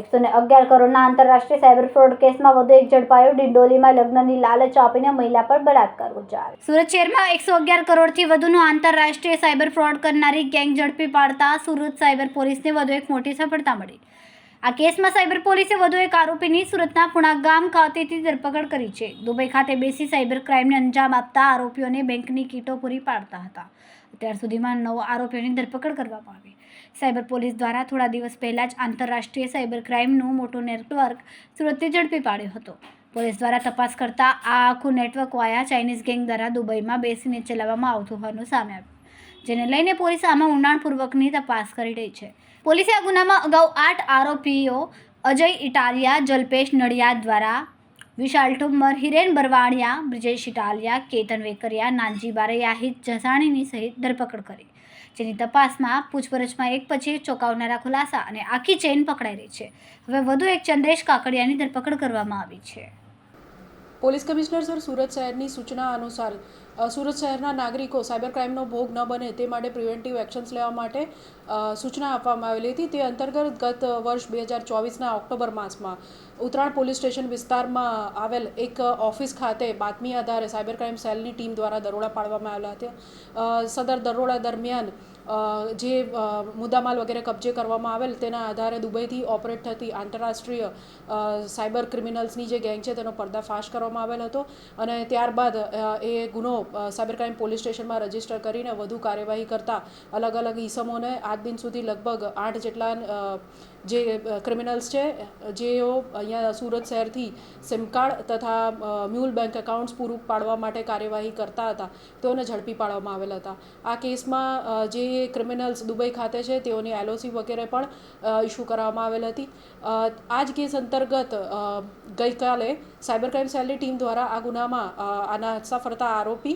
એકસો ને અગિયાર કરોડના આંતરરાષ્ટ્રીય સાયબર ફ્રોડ કેસમાં વધુ એક ઝડપાયો ડિંડોલીમાં લગ્નની લાલચ આપીને મહિલા પર બળાત્કાર ઉચ્ચાર સુરત શહેરમાં એકસો અગિયાર કરોડથી વધુનું આંતરરાષ્ટ્રીય સાયબર ફ્રોડ કરનારી ગેંગ ઝડપી પાડતા સુરત સાયબર પોલીસને વધુ એક મોટી સફળતા મળી. આ કેસમાં સાયબર પોલીસે વધુ એક આરોપીની સુરતના પુણા ગામ ખાતેથી ધરપકડ કરી છે. દુબઈ ખાતે બેસી સાયબર ક્રાઇમને અંજામ આપતા આરોપીઓને બેંકની કીટો પૂરી પાડતા હતા. અત્યાર સુધીમાં નવ આરોપીઓની ધરપકડ કરવામાં આવી. સાયબર પોલીસ દ્વારા થોડા દિવસ પહેલાં જ આંતરરાષ્ટ્રીય સાયબર ક્રાઇમનું મોટું નેટવર્ક સુરતથી ઝડપી પાડ્યો હતો. પોલીસ દ્વારા તપાસ કરતાં આ આખું નેટવર્ક વાયા ચાઇનીઝ ગેંગ દ્વારા દુબઈમાં બેસીને ચલાવવામાં આવતું હોવાનું સામે આવ્યું. જેને લઈને પોલીસ આમાં ઊંડાણપૂર્વકની તપાસ કરી રહી છે. પોલીસે આ ગુનામાં અગાઉ આઠ આરોપીઓ, અજય ઇટાલિયા, જલ્પેશ નડિયાદ દ્વારા, વિશાલ ઠુમ્મર, હિરેન બરવાણિયા, બ્રિજેશ ઇટાલિયા, કેતન વેકરિયા નાનજી બારૈયાહિત જસાણીની સહિત ધરપકડ કરી. જેની તપાસમાં પૂછપરછમાં એક પછી ચોંકાવનારા ખુલાસા અને આખી ચેઇન પકડાઈ રહી છે. હવે વધુ એક ચંદ્રેશ કાકડિયાની ધરપકડ કરવામાં આવી છે. પોલીસ કમિશનર સર સુરત શહેરની સૂચના અનુસાર સુરત શહેરના નાગરિકો સાયબર ક્રાઇમનો ભોગ ન બને તે માટે પ્રિવેન્ટિવ એક્શન્સ લેવા માટે સૂચના આપવામાં આવેલી હતી. તે અંતર્ગત ગત વર્ષ બે હજાર ચોવીસના ઓક્ટોબર માસમાં ઉત્તરાયણ પોલીસ સ્ટેશન વિસ્તારમાં આવેલ એક ઓફિસ ખાતે બાતમી આધારે સાયબર ક્રાઇમ સેલની ટીમ દ્વારા દરોડા પાડવામાં આવેલા હતા. સદર દરોડા દરમિયાન જે મુદ્દામાલ વગેરે કબજે કરવામાં આવેલ તેના આધારે દુબઈથી ઓપરેટ થતી આંતરરાષ્ટ્રીય સાયબર ક્રિમિનલ્સની જે ગેંગ છે તેનો પર્દાફાશ કરવામાં આવેલ હતો અને ત્યારબાદ એ ગુનો સાયબર ક્રાઇમ પોલીસ સ્ટેશનમાં રજિસ્ટર કરીને વધુ કાર્યવાહી કરતા અલગ અલગ ઇસમોને આજ દિન સુધી લગભગ આઠ જેટલા જે ક્રિમિનલ્સ છે, જેઓ અહીંયા સુરત શહેરથી સિમકાર્ડ તથા મ્યુલ બેંક એકાઉન્ટ્સ પૂરું પાડવા માટે કાર્યવાહી કરતા હતા, તેઓને ઝડપી પાડવામાં આવેલા હતા. આ કેસમાં જે ક્રિમિનલ્સ દુબઈ ખાતે છે, તેઓની એલઓસી વગેરે પણ ઇસ્યુ કરવામાં આવેલ હતી. આ જ કેસ અંતર્ગત ગઈકાલે સાયબર ક્રાઇમ સેલની ટીમ દ્વારા આ ગુનામાં આના હસ્તા ફરતા આરોપી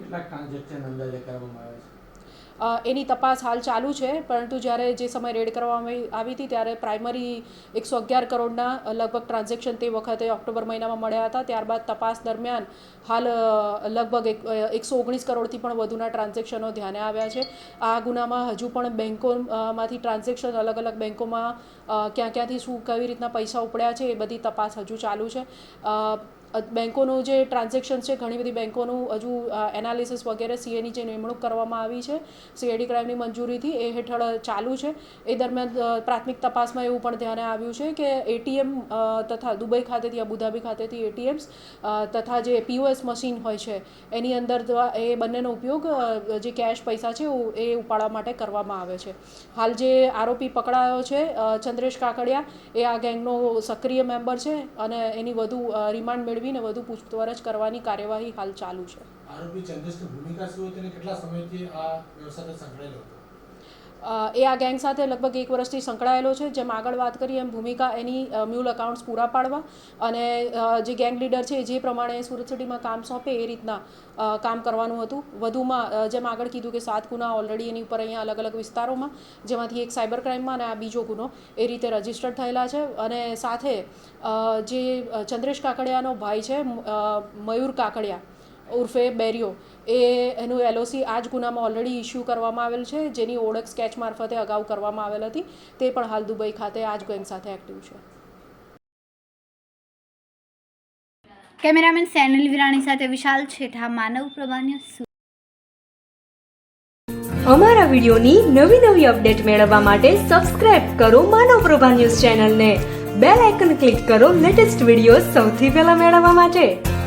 કેટલાક ટ્રાન્ઝેક્શન અંદાજે કરવામાં આવે છે? એની તપાસ હાલ ચાલુ છે, પરંતુ જ્યારે જે સમય રેડ કરવામાં આવી- હતી ત્યારે પ્રાઇમરી એકસો અગિયાર કરોડના લગભગ ટ્રાન્ઝેક્શન તે વખતે ઓક્ટોબર મહિનામાં મળ્યા હતા. ત્યારબાદ તપાસ દરમિયાન હાલ લગભગ એક એકસો ઓગણીસ કરોડથી પણ વધુના ટ્રાન્ઝેક્શનો ધ્યાને આવ્યા છે. આ ગુનામાં હજુ પણ બેન્કોમાંથી ટ્રાન્ઝેક્શન અલગ અલગ બેન્કોમાં ક્યાં ક્યાંથી શું, કેવી રીતના પૈસા ઉપડ્યા છે એ બધી તપાસ હજુ ચાલુ છે. બેન્કોનું જે ટ્રાન્ઝેક્શન છે, ઘણી બધી બેન્કોનું હજુ એનાલિસિસ વગેરે સીએની જે નિમણૂક કરવામાં આવી છે સીએડી ક્રાઇમની મંજૂરીથી એ હેઠળ ચાલુ છે. એ દરમિયાન પ્રાથમિક તપાસમાં એવું પણ ધ્યાને આવ્યું છે કે એટીએમ તથા દુબઈ ખાતેથી, અબુધાબી ખાતેથી એટીએમ્સ તથા જે પીઓએસ મશીન હોય છે, એની અંદર એ બંનેનો ઉપયોગ જે કેશ પૈસા છે એ ઉપાડવા માટે કરવામાં આવે છે. હાલ જે આરોપી પકડાયો છે ચંદ્રેશ કાકડિયા, એ આ ગેંગનો સક્રિય મેમ્બર છે અને એની વધુ રિમાન્ડ રિમાન્ડ મેળવીને વધુ પૂછપરછ કરવાની કાર્યવાહી હાલ ચાલુ છે. આરોપી ચંદ્રેશની ભૂમિકા શું હતી અને કેટલા સમયથી આ વ્યવસાય સંકળાયેલો હતો? એ આ ગેંગ સાથે લગભગ એક વર્ષથી સંકળાયેલો છે. જેમ આગળ વાત કરી એમ ભૂમિકા એની મ્યુલ અકાઉન્ટ્સ પૂરા પાડવા અને જે ગેંગ લીડર છે જે પ્રમાણે સુરત સિટીમાં કામ સોંપે એ રીતના કામ કરવાનું હતું. વધુમાં જેમ આગળ કીધું કે સાત ગુના ઓલરેડી એની ઉપર અહીંયા અલગ અલગ વિસ્તારોમાં, જેમાંથી એક સાયબર ક્રાઇમમાં અને આ બીજો ગુનો એ રીતે રજીસ્ટર્ડ થયેલા છે. અને સાથે જે ચંદ્રેશ કાકડિયાનો ભાઈ છે મયુર કાકડિયા ઉર્ફે બેરિયો. એ એનું એલઓસી આ જ ગુનામાં ઓલરેડી ઇસ્યુ કરવામાં આવેલ છે. જેની ઓળખ સ્કેચ મારફતે અગાઉ કરવામાં આવેલ હતી. તે પણ હાલ દુબઈ ખાતે આ જ ગેંગ સાથે એક્ટિવ છે. કેમેરામેન સેનલ વિરાણી સાથે વિશાલ છેઠા માનવ પ્રભા અમારા વિડિયોની નવી નવી અપડેટ મેળવવા માટે સબસ્ક્રાઇબ કરો માનવ પ્રભા ન્યૂઝ ચેનલને. બેલ આઇકન ક્લિક કરો લેટેસ્ટ વીડિયો સૌથી પહેલા મેળવવા માટે.